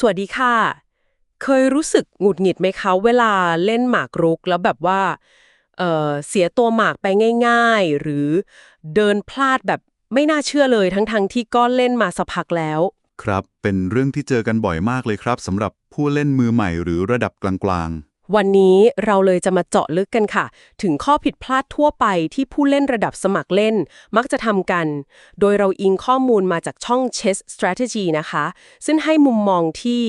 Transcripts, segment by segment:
สวัสดีค่ะ เคยรู้สึกหงุดหงิดไหมคะ เวลาเล่นหมากรุกแล้วแบบว่าเเสียตัวหมากไปง่าย ๆ หรือเดินพลาดแบบไม่น่าเชื่อเลยทั้งๆที่ก็เล่นมาสักพักแล้ว ครับ เป็นเรื่องที่เจอกันบ่อยมากเลยครับสำหรับผู้เล่นมือใหม่หรือระดับกลางๆ วันนี้เราเลยจะมาเจาะลึกกันค่ะ ถึงข้อผิดพลาดทั่วไปที่ผู้เล่นระดับสมัครเล่น มักจะทำกัน โดยเราอิงข้อมูลมาจากช่อง Chess Strategy นะคะ ซึ่งให้มุมมองที่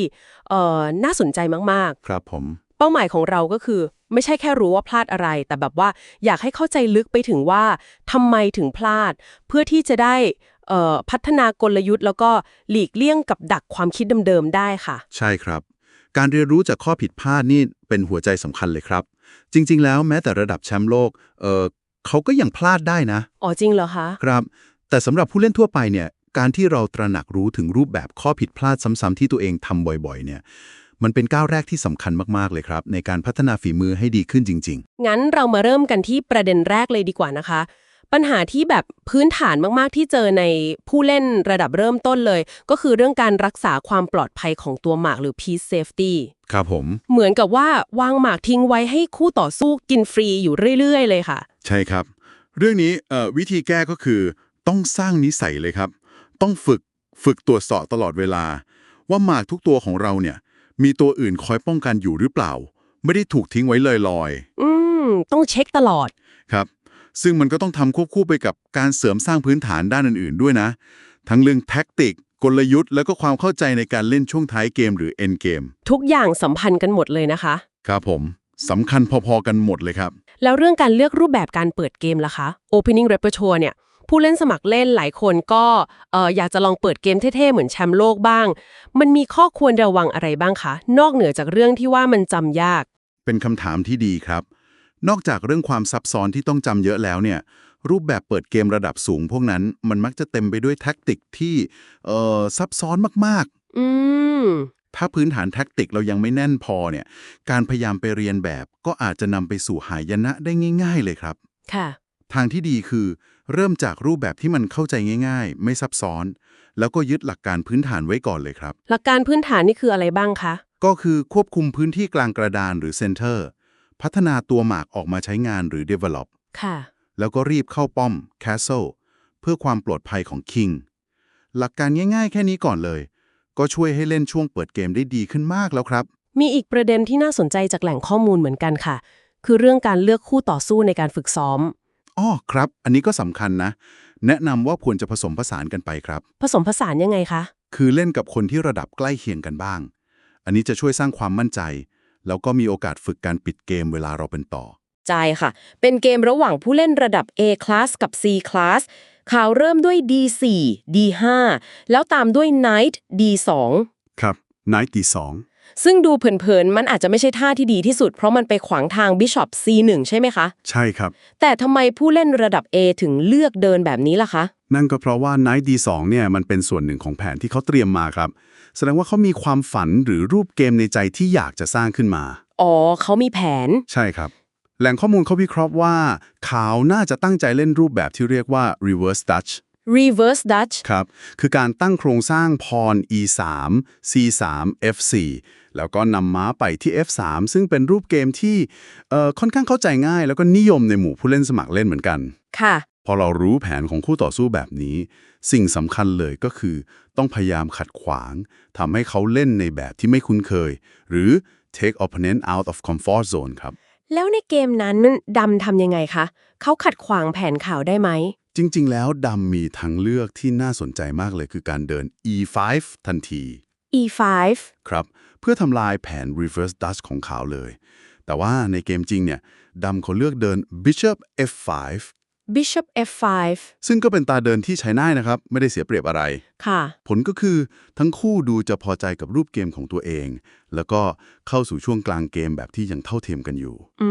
เอ่อน่าสนใจมากๆ ครับผมๆเป้าหมายของเราก็คือ ไม่ใช่แค่รู้ว่าพลาดอะไร แต่แบบว่าอยากให้เข้าใจลึกไปถึงว่าทำไมถึงพลาด เพื่อที่จะได้เอ่อพัฒนากลยุทธ์ แล้วก็หลีกเลี่ยงกับดักความคิดเดิมๆได้ค่ะ ใช่ครับ การเรียนรู้จากข้อผิดพลาดนี่เป็นหัวใจสำคัญเลยครับ จริง ๆ แล้วแม้แต่ระดับแชมป์โลกเออเขาก็ยังพลาดได้นะ อ๋อจริงเหรอคะ ครับ แต่สำหรับผู้เล่นทั่วไปเนี่ยการที่เราตระหนักรู้ถึงรูปแบบข้อผิดพลาดซ้ำๆที่ตัวเองทำบ่อยๆ เนี่ยมันเป็นก้าวแรกที่สำคัญมากๆ เลยครับ ในการพัฒนาฝีมือให้ดีขึ้นจริงงั้นเรามาเริ่มกันที่ประเด็นแรกเลยดีกว่านะคะ ปัญหาที่แบบพื้นฐานมากๆที่เจอในผู้เล่นระดับเริ่มต้นเลย ก็คือเรื่องการรักษาความปลอดภัยของตัวหมากหรือ piece safety ๆครับผม เหมือนกับว่าวางหมากทิ้งไว้ให้คู่ต่อสู้กินฟรีอยู่เรื่อยๆ เลยค่ะ ใช่ครับ เรื่องนี้เอ่อวิธีแก้ก็คือต้องสร้างนิสัยเลยครับ ต้องฝึกฝึกตรวจสอบตลอดเวลา ว่าหมากทุกตัวของเราเนี่ย มีตัวอื่นคอยป้องกันอยู่หรือเปล่า ไม่ได้ถูกทิ้งไว้ลอย อืม ต้องเช็คตลอดๆครับ ซึ่งมันก็ต้องทำควบคู่ไปกับการเสริมสร้างพื้นฐานด้านอื่นๆ ด้วยนะ ทั้งเรื่องแท็กติก กลยุทธ์ แล้วก็ความเข้าใจในการเล่นช่วงท้ายเกมหรือ end เกมทุกอย่างสัมพันธ์กันหมดเลยนะคะ ครับผมสำคัญพอๆกันหมดเลยครับ แล้วเรื่องการเลือกรูปแบบการเปิดเกมล่ะคะ Opening Repertoire เนี่ยผู้เล่นสมัครเล่นหลายคนก็เอ่ออยากจะลองเปิดเกมเท่ ๆ เหมือนแชมป์โลกบ้าง มันมีข้อควรระวังอะไรบ้างคะ นอกเหนือจากเรื่องที่ว่ามันจำยาก เป็นคำถามที่ดีครับ นอกจากเรื่องความซับซ้อนที่ต้องจำเยอะแล้วเนี่ยรูปแบบเปิดเกมระดับสูงพวกนั้น มันมักจะเต็มไปด้วยแท็กติกที่เอ่อซับซ้อนมากอืมๆถ้าพื้นฐานแท็กติกเรายังไม่แน่นพอเนี่ย การพยายามไปเรียนแบบก็อาจจะนำไปสู่หายนะได้ง่าย ๆ เลยครับ ค่ะ ทางที่ดีคือ เริ่มจากรูปแบบที่มันเข้าใจง่าย ๆ ไม่ซับซ้อน แล้วก็ยึดหลักการพื้นฐานไว้ก่อนเลยครับ หลักการพื้นฐานนี่คืออะไรบ้างคะ ก็คือควบคุมพื้นที่กลางกระดานหรือเซนเตอร์ พัฒนาตัวหมากออกมาใช้งานหรือ develop ค่ะ แล้วก็รีบเข้าป้อม Castle เพื่อความปลอดภัยของ King หลักการง่ายๆ แค่นี้ก่อนเลย ก็ช่วยให้เล่นช่วงเปิดเกมได้ดีขึ้นมากแล้วครับ มีอีกประเด็นที่น่าสนใจจากแหล่งข้อมูลเหมือนกันค่ะ คือเรื่องการเลือกคู่ต่อสู้ในการฝึกซ้อมอ้อครับ อันนี้ก็สำคัญนะ แนะนำว่าควรจะผสมผสานกันไปครับ ผสมผสานยังไงคะ คือเล่นกับคนที่ระดับใกล้เคียงกันบ้าง อันนี้จะช่วยสร้างความมั่นใจ แล้วก็มีโอกาสฝึกการปิดเกมเวลาเราเป็นต่อใจค่ะ เป็นเกมระหว่างผู้เล่นระดับ A class กับ C class ข่าวเริ่มด้วย D4 D5 แล้วตามด้วย Knight D2 ครับ Night ที่สองซึ่งดูเผินๆ มันอาจจะไม่ใช่ท่าที่ดีที่สุด เพราะมันไปขวางทาง Bishop C1 ใช่ไหมคะ ใช่ครับ แต่ทำไมผู้เล่นระดับ A ถึงเลือกเดินแบบนี้ล่ะคะ นั่นก็เพราะว่า Night D2 เนี่ยมันเป็นส่วนหนึ่งของแผนที่เขาเตรียมมาครับ แสดงว่าเขามีความฝันหรือรูปเกมในใจที่อยากจะสร้างขึ้นมา อ๋อเขามีแผน ใช่ครับ แหล่งข้อมูลเขาวิเคราะห์ว่าขาวน่าจะตั้งใจเล่นรูปแบบที่เรียกว่า reverse Dutch Reverse Dutch ครับ คือการตั้งโครงสร้างพร E3 C3 F4 แล้วก็นำม้าไปที่ F3 ซึ่งเป็นรูปเกมที่เอ่อค่อนข้างเข้าใจง่าย แล้วก็นิยมในหมู่ผู้เล่นสมัครเล่นเหมือนกัน ค่ะ พอเรารู้แผนของคู่ต่อสู้แบบนี้ สิ่งสำคัญเลยก็คือ ต้องพยายามขัดขวางทำให้เขาเล่นในแบบที่ไม่คุ้นเคย หรือ take opponent out of comfort zone ครับ แล้วในเกมนั้นดำทำยังไงคะ เขาขัดขวางแผนข่าวได้ไหม จริง ๆ แล้วดำมีทางเลือกที่น่าสนใจมากเลยคือการเดิน e5 ทันที E5 ครับ เพื่อทำลายแผน reverse Dutch ของขาวเลย แต่ว่าในเกมจริงเนี่ยดำเขาเลือกเดิน bishop f5 Bishop F5 ซึ่งก็เป็นตาเดินที่ใช้ง่ายนะครับ ไม่ได้เสียเปรียบอะไร ค่ะ ผลก็คือทั้งคู่ดูจะพอใจกับรูปเกมของตัวเอง แล้วก็เข้าสู่ช่วงกลางเกมแบบที่ยังเท่าเทียมกันอยู่ อื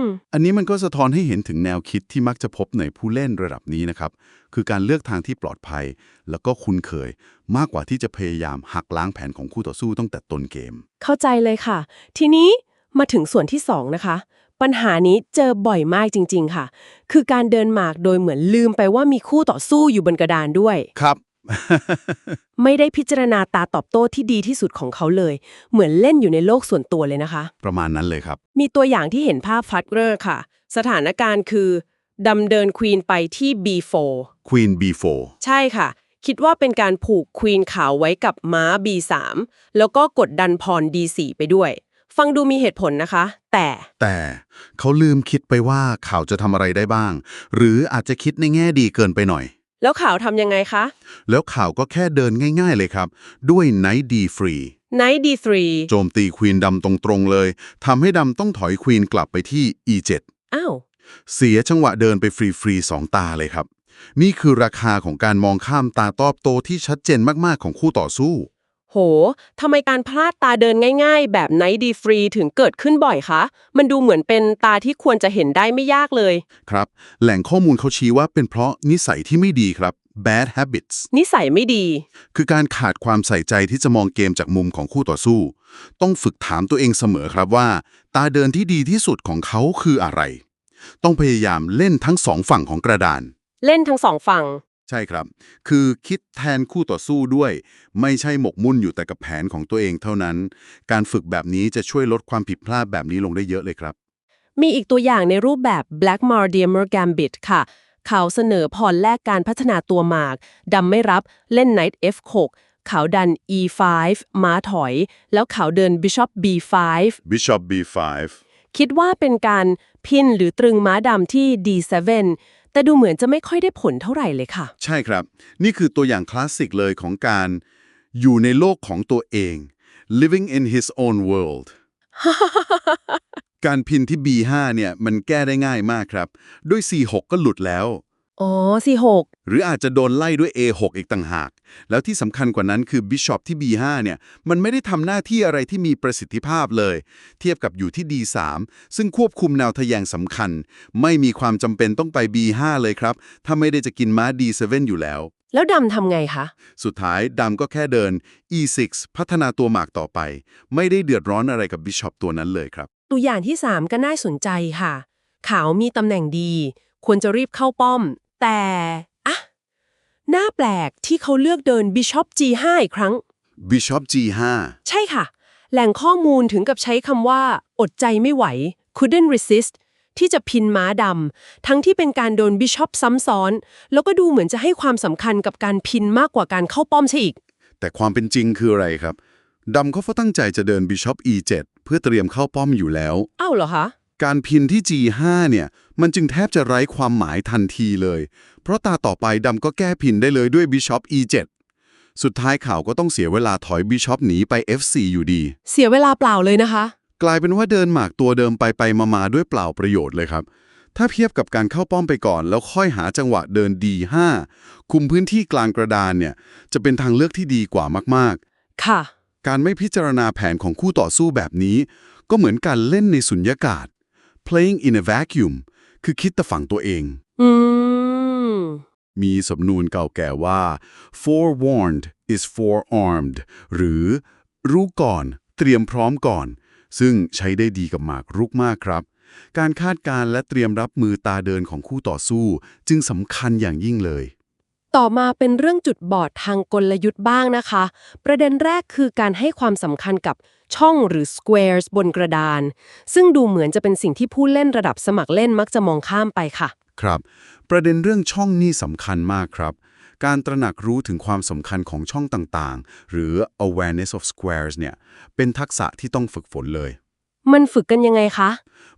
ม อันนี้มันก็สะท้อนให้เห็นถึงแนวคิดที่มักจะพบในผู้เล่นระดับนี้นะครับ คือการเลือกทางที่ปลอดภัย แล้วก็คุ้นเคย มากกว่าที่จะพยายามหักล้างแผนของคู่ต่อสู้ตั้งแต่ต้นเกม เข้าใจเลยค่ะ ทีนี้มาถึงส่วนที่ 2 นะคะ ปัญหานี้เจอบ่อยมากจริง ๆ ค่ะ คือการเดินหมากโดยเหมือนลืมไปว่ามีคู่ต่อสู้อยู่บนกระดานด้วย ครับ ไม่ได้พิจารณาตาตอบโต้ที่ดีที่สุดของเขาเลย เหมือนเล่นอยู่ในโลกส่วนตัวเลยนะคะ ประมาณนั้นเลยครับ มีตัวอย่างที่เห็นภาพฟัดเรอร์ค่ะ สถานการณ์คือดำเดินควีนไปที่ B4 Queen B4 ใช่ค่ะ คิดว่าเป็นการผูกควีนขาวไว้กับม้า B3 แล้วก็กดดันพร D4 ไปด้วย ฟังดูมีเหตุผลนะคะ แต่แต่เขาลืมคิดไปว่าข่าวจะทำอะไรได้บ้าง หรืออาจจะคิดในแง่ดีเกินไปหน่อย แล้วข่าวทำยังไงคะ แล้วข่าวก็แค่เดินง่ายๆเลยครับ ด้วย Knight D3 Knight D3 โจมตีควีนดำตรงๆเลยทำให้ดำต้องถอยควีนกลับไปที่ E7 อ้าวเสียจังหวะเดินไปฟรีๆสองตาเลยครับ นี่คือราคาของการมองข้ามตาตอบโตที่ชัดเจนมากๆของคู่ต่อสู้ โห ทำไมการพลาดตาเดินง่ายๆ แบบ Knight D3 ถึงเกิดขึ้นบ่อยคะ มันดูเหมือนเป็นตาที่ควรจะเห็นได้ไม่ยากเลย ครับ แหล่งข้อมูลเขาชี้ว่าเป็นเพราะนิสัยที่ไม่ดีครับ bad habits นิสัยไม่ดี คือการขาดความใส่ใจที่จะมองเกมจากมุมของคู่ต่อสู้ ต้องฝึกถามตัวเองเสมอครับว่า ตาเดินที่ดีที่สุดของเขาคืออะไร ต้องพยายามเล่นทั้งสองฝั่งของกระดาน เล่นทั้งสองฝั่ง ใช่ครับ คือคิดแทนคู่ต่อสู้ด้วย ไม่ใช่หมกมุ่นอยู่แต่กับแผนของตัวเองเท่านั้น การฝึกแบบนี้จะช่วยลดความผิดพลาดแบบนี้ลงได้เยอะเลยครับ มีอีกตัวอย่างในรูปแบบ Black m a r d i e m e r Gambit ค่ะ เขาเสนอพรแลกการพัฒนาตัวหมากดำไม่รับเล่น Knight F6 เขาดัน E5 ม้าถอย แล้วเขาเดิน Bishop B5 Bishop B5 คิดว่าเป็นการพินหรือตรึงม้าดำที่ D7 แต่ดูเหมือนจะไม่ค่อยได้ผลเท่าไหร่เลยค่ะ ใช่ครับ นี่คือตัวอย่างคลาสสิกเลยของการอยู่ในโลกของตัวเอง living in his own world การพินที่ B5 เนี่ยมันแก้ได้ง่ายมากครับ ด้วย C6 ก็หลุดแล้ว อ๋อ C6 หรืออาจจะโดนไล่ด้วย A6 อีกต่างหาก แล้วที่สำคัญกว่านั้นคือ Bishop ที่ B5 เนี่ยมันไม่ได้ทำหน้าที่อะไรที่มีประสิทธิภาพเลย เทียบกับอยู่ที่ D3 ซึ่งควบคุมแนวทะแยงสำคัญ ไม่มีความจำเป็นต้องไป B5 เลยครับ ถ้าไม่ได้จะกินม้า D7 อยู่แล้ว แล้วดำทำไงคะ สุดท้ายดำก็แค่เดิน E6 พัฒนาตัวหมากต่อไป ไม่ได้เดือดร้อนอะไรกับ Bishop ตัวนั้นเลยครับ ตัวอย่างที่ 3 ก็น่าสนใจค่ะ ขาวมีตำแหน่งดี ควรจะรีบเข้าป้อม แต่อะห น้าแปลกที่เขาเลือกเดิน Bishop G5 อีกครั้ง Bishop G5 ใช่ค่ะ แหล่งข้อมูลถึงกับใช้คำว่า อดใจไม่ไหว couldn't resist ที่จะพินม้าดำ ทั้งที่เป็นการโดนบิชอปซ้ำซ้อน แล้วก็ดูเหมือนจะให้ความสำคัญกับการพินมากกว่าการเข้าป้อมใช่อีก แต่ความเป็นจริงคืออะไรครับดำเขาตั้งใจจะเดิน Bishop E7 เพื่อเตรียมเข้าป้อมอยู่แล้ว อ้าวเหรอคะ การพินที่ G5 เนี่ย มันจึงแทบจะไร้ความหมายทันทีเลย เพราะตาต่อไปดำก็แก้พินได้เลยด้วย Bishop E7 สุดท้ายข่าวก็ต้องเสียเวลาถอย Bishop หนีไป F4 อยู่ดี เสียเวลาเปล่าเลยนะคะ กลายเป็นว่าเดินหมากตัวเดิมไปไปมามาด้วยเปล่าประโยชน์เลยครับ ถ้าเทียบกับการเข้าป้อมไปก่อน แล้วค่อยหาจังหวะเดิน D5 คุมพื้นที่กลางกระดานเนี่ย จะเป็นทางเลือกที่ดีกว่ามากค่ะๆการไม่พิจารณาแผนของคู่ต่อสู้แบบนี้ ก็เหมือนการเล่นในสุญญากาศ playing in a vacuum คือคิดแต่ฝั่งตัวเอง อืม มีสำนวนเก่าแก่ว่า forewarned is forearmed หรือรู้ก่อน เตรียมพร้อมก่อน ซึ่งใช้ได้ดีกับหมากรุกมากครับ การคาดการณ์และเตรียมรับมือตาเดินของคู่ต่อสู้ จึงสำคัญอย่างยิ่งเลย ต่อมาเป็นเรื่องจุดบอดทางกลยุทธ์บ้างนะคะ ประเด็นแรกคือการให้ความสำคัญกับช่องหรือ squares บนกระดาน ซึ่งดูเหมือนจะเป็นสิ่งที่ผู้เล่นระดับสมัครเล่นมักจะมองข้ามไปค่ะ ครับ ประเด็นเรื่องช่องนี่สำคัญมากครับ การตระหนักรู้ถึงความสำคัญของช่องต่างๆ หรือ awareness of squares เนี่ย เป็นทักษะที่ต้องฝึกฝนเลย มันฝึกกันยังไงคะ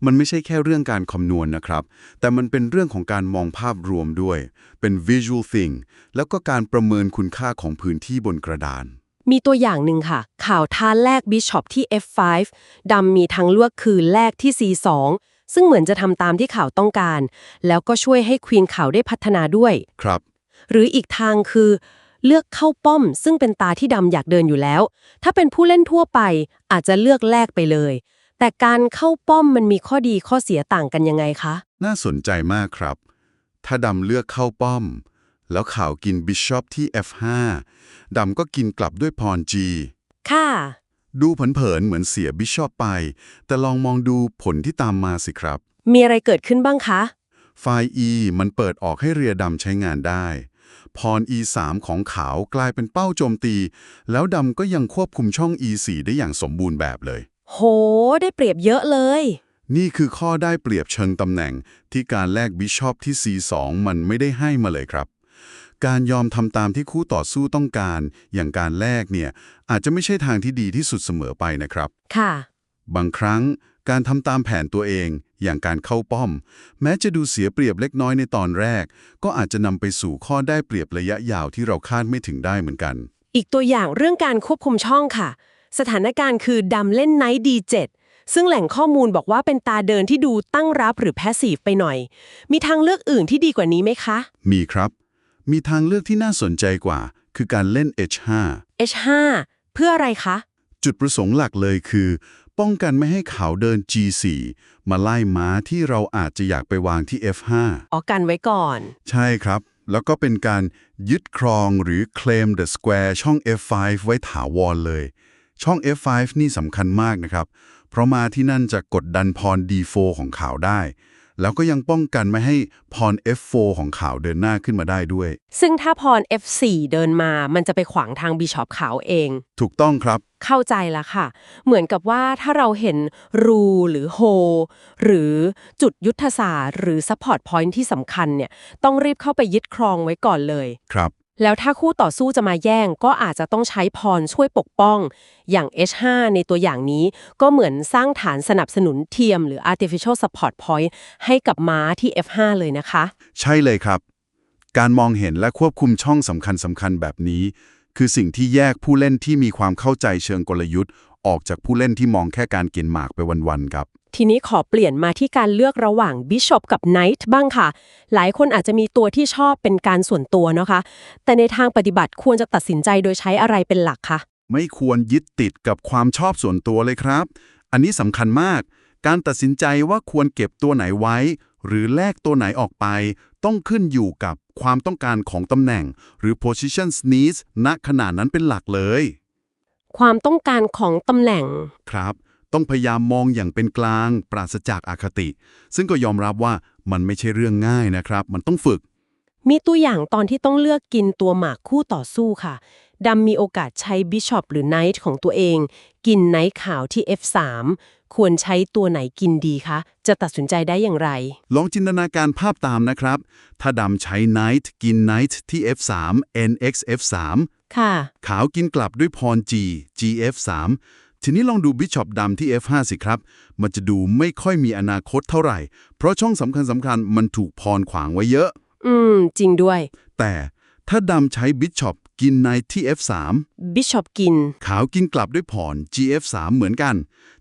มันไม่ใช่แค่เรื่องการคำนวณนะครับ แต่มันเป็นเรื่องของการมองภาพรวมด้วย เป็น visual thing แล้วก็การประเมินคุณค่าของพื้นที่บนกระดาน มีตัวอย่างหนึ่งค่ะ ข่าวท้าแลกบิชอปที่ F5 ดำมีทางเลือกคือแลกที่ C2 ซึ่งเหมือนจะทำตามที่ข่าวต้องการ แล้วก็ช่วยให้ควีนข่าวได้พัฒนาด้วย ครับ หรืออีกทางคือ เลือกเข้าป้อม ซึ่งเป็นตาที่ดำอยากเดินอยู่แล้ว ถ้าเป็นผู้เล่นทั่วไปอาจจะเลือกแลกไปเลย แต่การเข้าป้อมมันมีข้อดีข้อเสียต่างกันยังไงคะ น่าสนใจมากครับ ถ้าดำเลือกเข้าป้อม แล้วข่าวกิน Bishop ที่ F5 ดำก็กินกลับด้วยพร G ค่ะ ดูเผินๆเหมือนเสีย Bishop ไป แต่ลองมองดูผลที่ตามมาสิครับ มีอะไรเกิดขึ้นบ้างคะ ไฟล์ E มันเปิดออกให้เรียดำใช้งานได้ พร E3 ของขาวกลายเป็นเป้าโจมตี แล้วดำก็ยังควบคุมช่อง E4 ได้อย่างสมบูรณ์แบบเลย โห ได้เปรียบเยอะเลย นี่คือข้อได้เปรียบเชิงตำแหน่งที่การแลกบิชอปที่ C2 มันไม่ได้ให้มาเลยครับ การยอมทำตามที่คู่ต่อสู้ต้องการ อย่างการแลกเนี่ย อาจจะไม่ใช่ทางที่ดีที่สุดเสมอไปนะครับ ค่ะ บางครั้งการทำตามแผนตัวเอง อย่างการเข้าป้อม แม้จะดูเสียเปรียบเล็กน้อยในตอนแรก ก็อาจจะนำไปสู่ข้อได้เปรียบระยะยาวที่เราคาดไม่ถึงได้เหมือนกัน อีกตัวอย่างเรื่องการควบคุมช่องค่ะ สถานการณ์คือดำเล่นไนท์ดีเจ็ซึ่งแหล่งข้อมูลบอกว่าเป็นตาเดินที่ดูตั้งรับหรือแพสซีฟไปหน่อย มีทางเลือกอื่นที่ดีกว่านี้ไหมคะ มีครับ มีทางเลือกที่น่าสนใจกว่า คือการเล่น H5 H5 เพื่ออะไรคะ จุดประสงค์หลักเลยคือ ป้องกันไม่ให้เขาเดิน G4 มาไล่ม้าที่เราอาจจะอยากไปวางที่ F5 อ๋อกันไว้ก่อน ใช่ครับ แล้วก็เป็นการยึดครองหรือ claim the square ช่อง F5 ไว้ถาวรเลย ช่อง F5 นี่สำคัญมากนะครับ เพราะมาที่นั่นจะกดดันพร D4 ของขาวได้ แล้วก็ยังป้องกันไม่ให้พร F4 ของขาวเดินหน้าขึ้นมาได้ด้วย ซึ่งถ้าพร F4 เดินมา มันจะไปขวางทางบิชอปขาวเอง ถูกต้องครับ เข้าใจแล้วค่ะ เหมือนกับว่าถ้าเราเห็นรูหรือโฮหรือจุดยุทธศาสตร์ หรือซัพพอร์ตพอยท์ที่สำคัญเนี่ย ต้องรีบเข้าไปยึดครองไว้ก่อนเลย ครับ แล้วถ้าคู่ต่อสู้จะมาแย่งก็อาจจะต้องใช้พรช่วยปกป้อง อย่าง H5 ในตัวอย่างนี้ก็เหมือนสร้างฐานสนับสนุนเทียมหรือ artificial support point ให้กับม้าที่ F5 เลยนะคะ ใช่เลยครับ การมองเห็นและควบคุมช่องสำคัญสำคัญๆแบบนี้ คือสิ่งที่แยกผู้เล่นที่มีความเข้าใจเชิงกลยุทธ์ ออกจากผู้เล่นที่มองแค่การกินหมากไปวันๆครับ ทีนี้ขอเปลี่ยนมาที่การเลือกระหว่าง Bishop กับ Knight บ้างค่ะ หลายคนอาจจะมีตัวที่ชอบเป็นการส่วนตัวนะคะ แต่ในทางปฏิบัติควรจะตัดสินใจโดยใช้อะไรเป็นหลักคะไม่ควรยึดติดกับความชอบส่วนตัวเลยครับ อันนี้สำคัญมาก การตัดสินใจว่าควรเก็บตัวไหนไว้ หรือแลกตัวไหนออกไป ต้องขึ้นอยู่กับความต้องการของตำแหน่ง หรือ position needs ณขณะนั้นเป็นหลักเลย ความต้องการของตำแหน่งครับ ต้องพยายามมองอย่างเป็นกลาง ปราศจากอาคติ ซึ่งก็ยอมรับว่ามันไม่ใช่เรื่องง่ายนะครับ มันต้องฝึก มีตัวอย่างตอนที่ต้องเลือกกินตัวหมากคู่ต่อสู้ค่ะ ดำมีโอกาสใช้ Bishop หรือ Knight ของตัวเอง กิน Knight ขาวที่ F3 ควรใช้ตัวไหนกินดีคะ จะตัดสินใจได้อย่างไร ลองจินตนาการภาพตามนะครับ ถ้าดำใช้ Knight กิน Knight ที่ F3 NX F3 ค่ะ ขาวกินกลับด้วยพร G GF3 ทีนี้ลองดูบิชอปดำที่ F5 สิครับ มันจะดูไม่ค่อยมีอนาคตเท่าไหร่ เพราะช่องสำคัญสำคัญๆมันถูกพรขวางไว้เยอะ อืม จริงด้วย แต่ถ้าดำใช้บิชอปกินในที่ F3 Bishop กิน ขาวกินกลับด้วยพร GF3 เหมือนกัน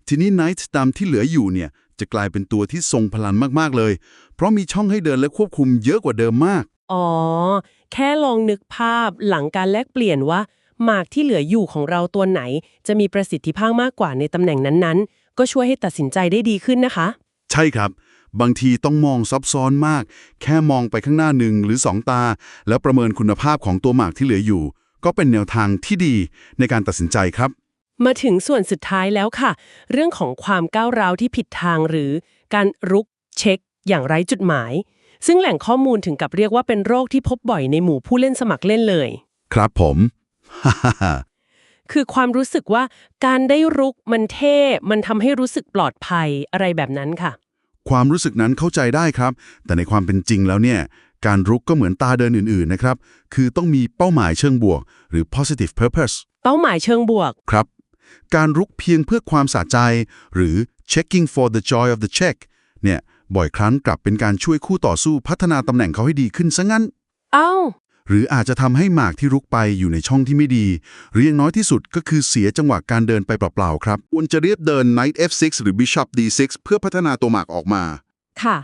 ทีนี้ไนท์ดำที่เหลืออยู่เนี่ย จะกลายเป็นตัวที่ทรงพลังมากๆเลย เพราะมีช่องให้เดินและควบคุมเยอะกว่าเดิมมาก อ๋อ แค่ลองนึกภาพหลังการแลกเปลี่ยนว่า หมากที่เหลืออยู่ของเราตัวไหน จะมีประสิทธิภาพมากกว่าในตำแหน่งนั้นๆ ก็ช่วยให้ตัดสินใจได้ดีขึ้นนะคะ ใช่ครับ บางทีต้องมองซับซ้อนมาก แค่มองไปข้างหน้าหนึ่งหรือสองตา แล้วประเมินคุณภาพของตัวหมากที่เหลืออยู่ ก็เป็นแนวทางที่ดีในการตัดสินใจครับ มาถึงส่วนสุดท้ายแล้วค่ะ เรื่องของความก้าวร้าวที่ผิดทางหรือการรุกเช็ค อย่างไร้จุดหมาย ซึ่งแหล่งข้อมูลถึงกับเรียกว่าเป็นโรคที่พบบ่อยในหมู่ผู้เล่นสมัครเล่นเลย ครับผม คือความรู้สึกว่าการได้รุกมันเท่ มันทำให้รู้สึกปลอดภัยอะไรแบบนั้นค่ะ ความรู้สึกนั้นเข้าใจได้ครับ แต่ในความเป็นจริงแล้วเนี่ย การรุกก็เหมือนตาเดินอื่นๆนะครับ คือต้องมีเป้าหมายเชิงบวก หรือ positive purpose เป้าหมายเชิงบวก ครับ การรุกเพียงเพื่อความสะใจ หรือ checking for the joy of the check เนี่ย บ่อยครั้งกลับเป็นการช่วยคู่ต่อสู้พัฒนาตำแหน่งเขาให้ดีขึ้นซะงั้น เอ้า หรืออาจจะทำให้หมากที่รุกไปอยู่ในช่องที่ไม่ดี หรืออย่างน้อยที่สุดก็คือเสียจังหวะการเดินไปเปล่าๆครับควรจะเรียบเดิน knight f6 หรือ bishop d6 เพื่อพัฒนาตัวหมากออกมา ค่ะ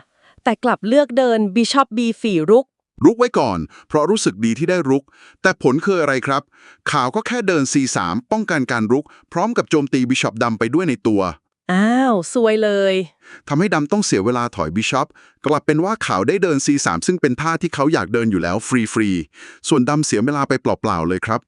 แต่กลับเลือกเดิน Bishop B ฝีรุก รุกไว้ก่อน เพราะรู้สึกดีที่ได้รุก แต่ผลคืออะไรครับขาวก็แค่เดิน C3 ป้องกันการรุก พร้อมกับโจมตีบิชอปดำไปด้วยในตัว อ้าวสวยเลย ทำให้ดำต้องเสียเวลาถอยบิชอปกลับเป็นว่าขาวได้เดิน C3 ซึ่งเป็นท่าที่เขาอยากเดินอยู่แล้วฟรีฟรีๆ ส่วนดำเสียเวลาไปเปล่าๆเลยครับ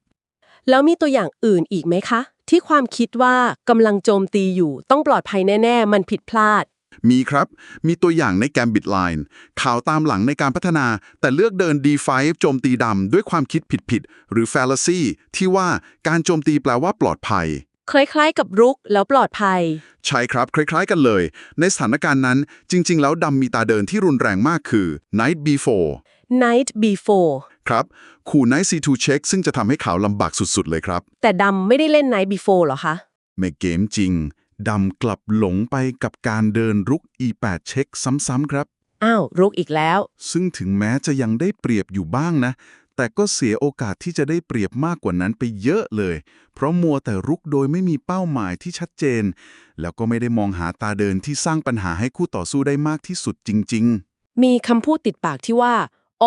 แล้วมีตัวอย่างอื่นอีกไหมคะ ที่ความคิดว่ากำลังโจมตีอยู่ต้องปลอดภัยแน่ ๆ มันผิดพลาด มีครับ มีตัวอย่างในแกมบิดไลน์ข่าวตามหลังในการพัฒนา แต่เลือกเดิน D5 โจมตีดำด้วยความคิดผิดๆหรือ fallacy ที่ว่าการโจมตีแปลว่าปลอดภัย คล้ายๆกับรุกแล้วปลอดภัย ใช่ครับ คล้าย ๆ กันเลย ในสถานการณ์นั้นจริง ๆ แล้วดำมีตาเดินที่รุนแรงมากคือ night before night before ครับขู่ night c2 check ซึ่งจะทำให้ขาวลำบากสุด ๆ เลยครับ แต่ดำไม่ได้เล่น night before เหรอคะในเกมจริงดำกลับหลงไปกับการเดินรุก e8 เช็คซ้ำๆครับ อ้าว รุกอีกแล้ว ซึ่งถึงแม้จะยังได้เปรียบอยู่บ้างนะ แต่ก็เสียโอกาสที่จะได้เปรียบมากกว่านั้นไปเยอะเลย เพราะมัวแต่รุกโดยไม่มีเป้าหมายที่ชัดเจน แล้วก็ไม่ได้มองหาตาเดินที่สร้างปัญหาให้คู่ต่อสู้ได้มากที่สุดจริง ๆ มีคำพูดติดปากที่ว่า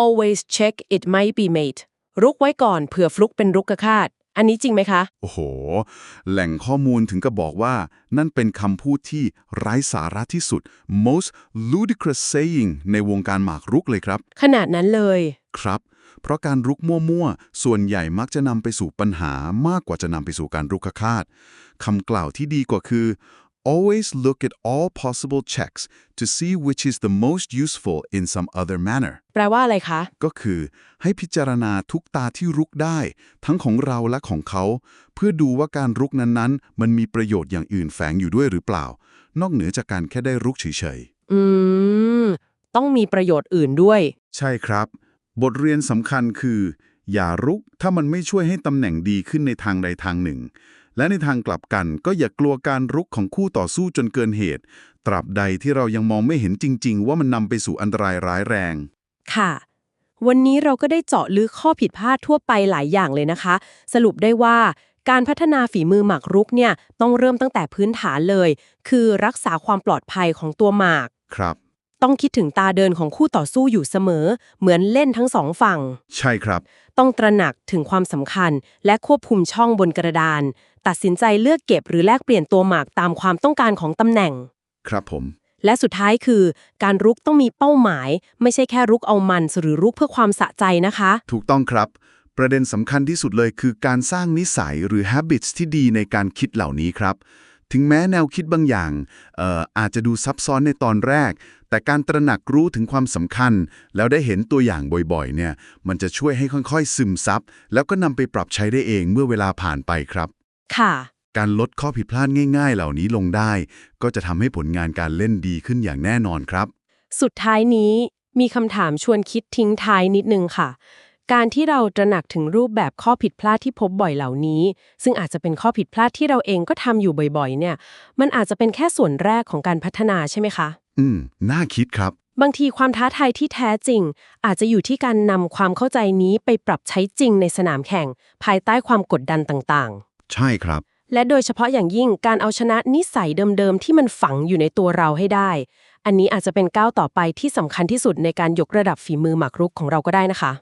always check it might be mate รุกไว้ก่อนเผื่อฟลุกเป็นรุกกคาตอันนี้จริงไหมคะ โอ้โห แหล่งข้อมูลถึงกับบอกว่า นั่นเป็นคำพูดที่ไร้สาระที่สุด most ludicrous saying ในวงการหมากรุกเลยครับ ขนาดนั้นเลย ครับ เพราะการรุกมั่วๆ ส่วนใหญ่มักจะนำไปสู่ปัญหามากกว่าจะนำไปสู่การรุกคาตคำกล่าวที่ดีกว่าคือ always look at all possible checks to see which is the most useful in some other manner แปลว่าอะไรคะ ก็คือให้พิจารณาทุกตาที่รุกได้ ทั้งของเราและของเขา เพื่อดูว่าการรุกนั้นๆ มันมีประโยชน์อย่างอื่นแฝงอยู่ด้วยหรือเปล่า นอกเหนือจากการแค่ได้รุกเฉยอืม ต้องมีประโยชน์อื่นด้วยๆใช่ครับ บทเรียนสำคัญคือ อย่ารุกถ้ามันไม่ช่วยให้ตำแหน่งดีขึ้นในทางใดทางหนึ่ง และในทางกลับกันก็อย่ากลัวการรุกของคู่ต่อสู้จนเกินเหตุ ตราบใดที่เรายังมองไม่เห็นจริง ๆ ว่ามันนำไปสู่อันตรายร้ายแรง ค่ะ วันนี้เราก็ได้เจาะลึกข้อผิดพลาดทั่วไปหลายอย่างเลยนะคะ สรุปได้ว่าการพัฒนาฝีมือหมากรุกเนี่ยต้องเริ่มตั้งแต่พื้นฐานเลย คือรักษาความปลอดภัยของตัวหมาก ครับ ต้องคิดถึงตาเดินของคู่ต่อสู้อยู่เสมอ เหมือนเล่นทั้งสองฝั่ง ใช่ครับ ต้องตระหนักถึงความสำคัญ และควบคุมช่องบนกระดาน ตัดสินใจเลือกเก็บหรือแลกเปลี่ยนตัวหมากตามความต้องการของตำแหน่ง ครับผม และสุดท้ายคือ การรุกต้องมีเป้าหมาย ไม่ใช่แค่รุกเอามันหรือรุกเพื่อความสะใจนะคะ ถูกต้องครับ ประเด็นสำคัญที่สุดเลยคือการสร้างนิสัยหรือ habits ที่ดีในการคิดเหล่านี้ครับ ถึงแม้แนวคิดบางอย่างเอ่ออาจจะดูซับซ้อนในตอนแรก แต่การตระหนักรู้ถึงความสำคัญ แล้วได้เห็นตัวอย่างบ่อยๆ เนี่ย มันจะช่วยให้ค่อยๆ ซึมซับ แล้วก็นำไปปรับใช้ได้เองเมื่อเวลาผ่านไปครับ ค่ะ การลดข้อผิดพลาดง่าย ๆ เหล่านี้ลงได้ ก็จะทำให้ผลงานการเล่นดีขึ้นอย่างแน่นอนครับ สุดท้ายนี้มีคำถามชวนคิดทิ้งท้ายนิดนึงค่ะ การที่เราตระหนักถึงรูปแบบข้อผิดพลาดที่พบบ่อยเหล่านี้ ซึ่งอาจจะเป็นข้อผิดพลาดที่เราเองก็ทำอยู่บ่อยๆ เนี่ย มันอาจจะเป็นแค่ส่วนแรกของการพัฒนาใช่ไหมคะ อืม น่าคิดครับ บางทีความท้าทายที่แท้จริง อาจจะอยู่ที่การนำความเข้าใจนี้ไปปรับใช้จริงในสนามแข่ง ภายใต้ความกดดันต่างๆ ใช่ครับ และโดยเฉพาะอย่างยิ่งการเอาชนะนิสัยเดิมๆที่มันฝังอยู่ในตัวเราให้ได้ อันนี้อาจจะเป็นก้าวต่อไปที่สำคัญที่สุดในการยกระดับฝีมือหมากรุกของเราก็ได้นะคะ